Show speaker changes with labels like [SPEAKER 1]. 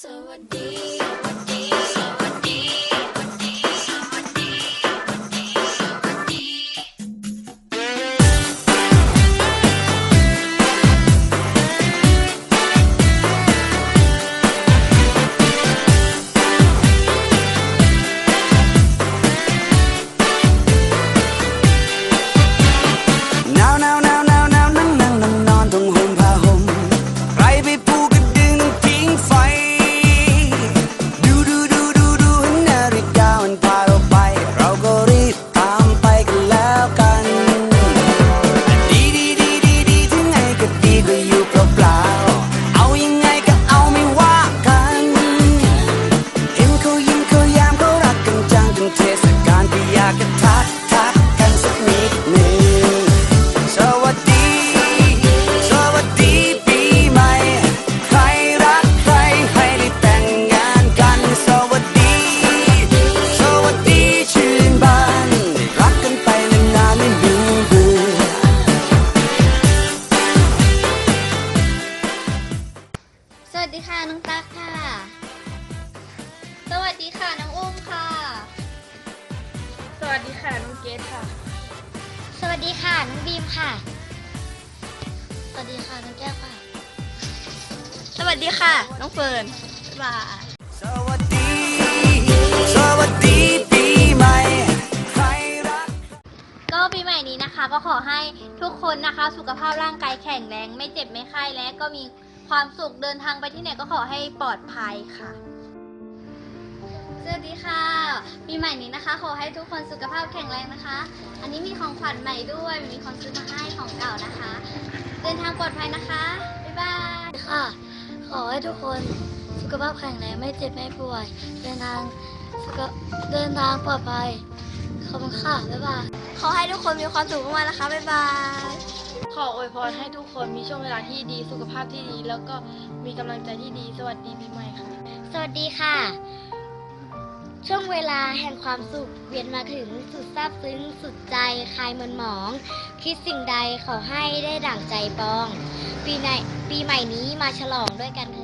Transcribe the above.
[SPEAKER 1] ส
[SPEAKER 2] ดีค่ะน้องตั๊กค่ะ สวัสดีค่ะน้องอุ้มค่ะ
[SPEAKER 3] สวัสดีค่ะน้องเกดค่ะ
[SPEAKER 2] สวัสดีค่ะน้องบีมค่ะ สวัสดีค่ะน้องแก้วค่ะ
[SPEAKER 3] สวัสดีค่ะ น้องเฟิร์นบ๊ายบาย
[SPEAKER 4] สวัสดี สวัสดีปีใหม่ ใครรัก
[SPEAKER 2] ก็ปีใหม่นี้นะคะ ก็ขอให้ทุกคนนะคะ สุขภาพร่างกายแข็งแรง ไม่เจ็บไม่ไข้และก็มี ความสุขเดินทางไปที่ไหนก็ขอให้ปลอดภัยค่ะ สวัสดีค่ะ ปีใหม่นี้นะคะ ขอให้ทุกคนสุขภาพแข็งแรงนะคะ อันนี้มีของขวัญใหม่ด้วย มีคนซื้อมาให้ของเก่านะคะ เดินทางปลอดภัยนะคะ บ๊ายบาย
[SPEAKER 5] ค่ะ ขอให้ทุกคนสุขภาพแข็งแรงไม่เจ็บไม่ป่วย เดินทางสุขเดินทางปลอดภัยขอบคุณค่ะ บ๊ายบาย
[SPEAKER 3] ขอให้ทุกคนมีความสุขมากๆนะคะ บ๊ายบาย ขออวยพรให้ทุกคนมีช่วงเวลาที่ดีสุขภาพที่ดี แล้วก็มีกำลังใจที่ดี สวัสดีปีใหม่ค่ะ
[SPEAKER 5] สวัสดีค่ะ ช่วงเวลาแห่งความสุขเวียนมาถึงสุดซาบซึ้งสุดใจคลายมันหมอง คิดสิ่งใดขอให้ได้ดั่งใจปอง ปีในปีใหม่นี้มาฉลองด้วยกันเถ